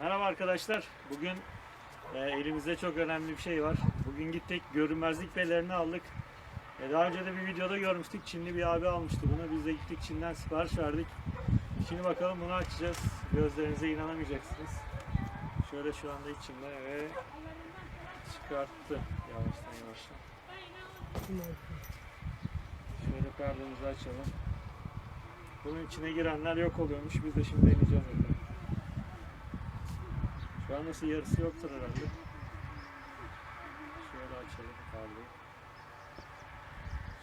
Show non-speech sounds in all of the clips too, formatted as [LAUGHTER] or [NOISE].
Merhaba arkadaşlar. Bugün e, elimizde çok önemli bir şey var. Bugün gittik görünmezlik pelerini aldık. E, daha önce de bir videoda görmüştük. Çinli bir abi almıştı bunu. Biz de gittik Çin'den sipariş verdik. Şimdi bakalım bunu açacağız. Gözlerinize inanamayacaksınız. Şöyle şu anda içinde ve çıkarttı yavaştan yavaştan. Şöyle perdemizi açalım. Bunun içine girenler yok oluyormuş. Biz de şimdi deneyeceğiz bakalım. Şu nasıl yarısı yoktur herhalde. Şöyle açalım perdeyi.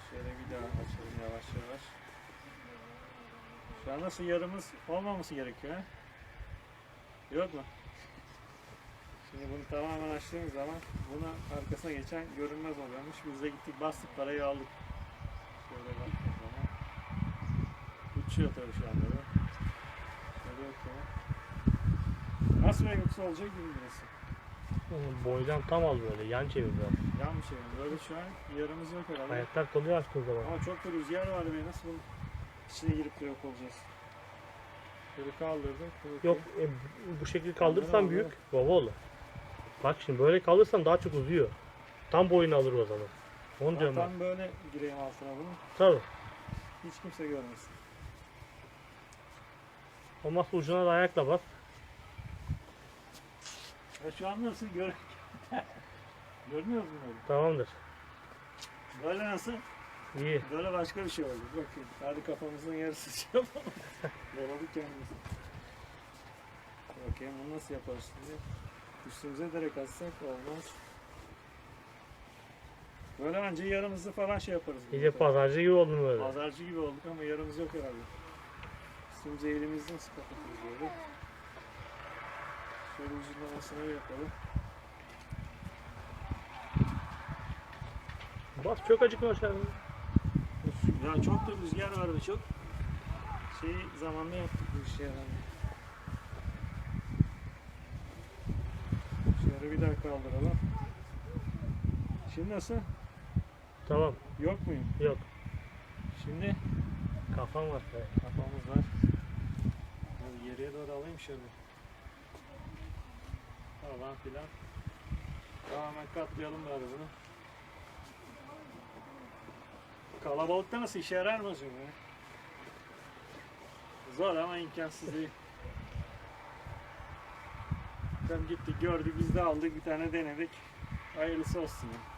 Şöyle bir daha açalım yavaş yavaş. Şu nasıl yarımız olmaması gerekiyor ha? Yok mu? Şimdi bunu tamamen açtığımız zaman buna arkasına geçen görünmez oluyormuş. Biz de gittik bastık parayı aldık. Şöyle baktığım zaman. Uçuyor tabii şu anda da. Şöyle bakalım. Nasıl renksi olacak gibi burası. Oğlum Boydan tam al böyle yan çevir biraz. Yan şey mi? Böyle şu an yarımız yok herhalde. Ayaklar kalıyor açtığın zaman. Ama çok da rüzgar var be. Nasıl bunun içine girip de yok olacağız? Şöyle kaldırdık. dur Yok e, bu şekilde kaldırırsan büyük baba olur. Bak şimdi böyle kaldırırsan daha çok uzuyor. Tam boyunu alır o zaman. Onu diyorum ben. tam böyle gireyim altına bunu. Tabii. Hiç kimse görmesin. Olmazsa ucuna da ayakla bas. Ya şu an nasıl gör [LAUGHS] Görmüyor musun böyle? Tamamdır. Böyle nasıl? İyi. Böyle başka bir şey oldu. Bakayım. Hadi kafamızın yarısı şey yapalım. [LAUGHS] Yorulduk kendimizi. Bakayım bunu nasıl yaparız şimdi? Üstümüze direkt atsak olmaz. Böyle anca yarımızı falan şey yaparız. İyice pazarcı gibi oldun böyle. Pazarcı gibi olduk ama yarımız yok herhalde. Üstümüze elimizle nasıl kapatırız böyle? Şöyle ucunlamasını bir yapalım. Bas çok acıkma aşağı. Ya çok da rüzgar var ve çok şey zamanda yaptık bu işi herhalde. Şöyle bir daha kaldıralım. Şimdi nasıl? Tamam. Yok muyum? Yok. Şimdi Kafan var. kafamız var. Hadi geriye doğru alayım şöyle. Falan filan. Tamamen katlayalım böyle bunu. Kalabalıkta nasıl işe yarar mı acaba? Zor ama imkansız değil. Tam gittik gördük biz de aldık bir tane denedik. Hayırlısı olsun ya.